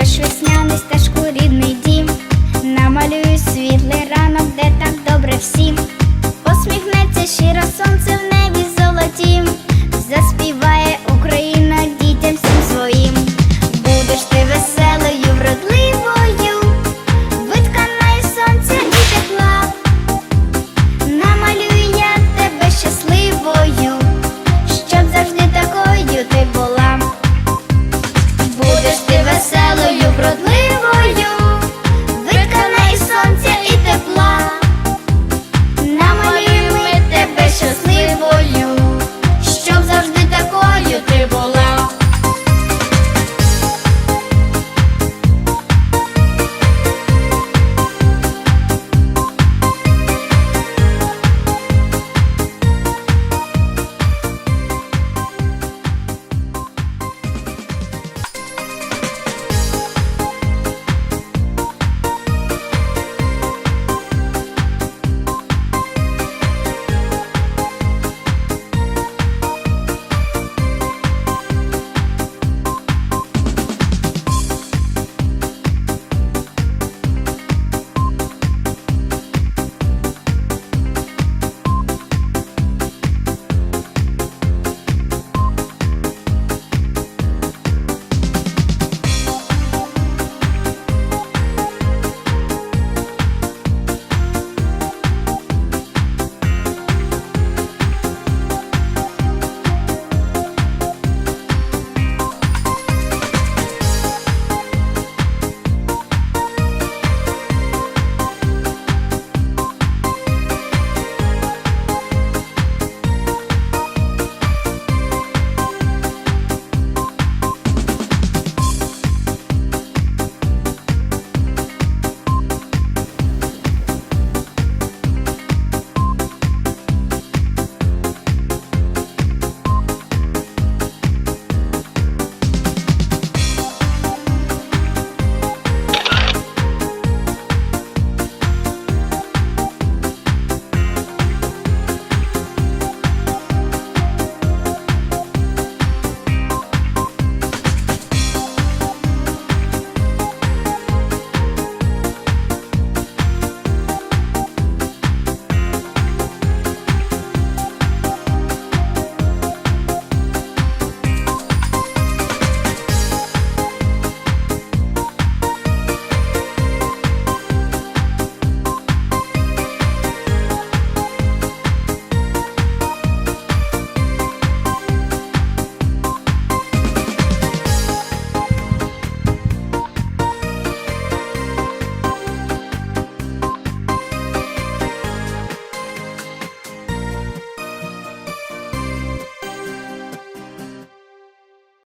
дощ стежку рідний дім, намалюю світлий ранок, де так добре всім. Посміхнеться щиро сонце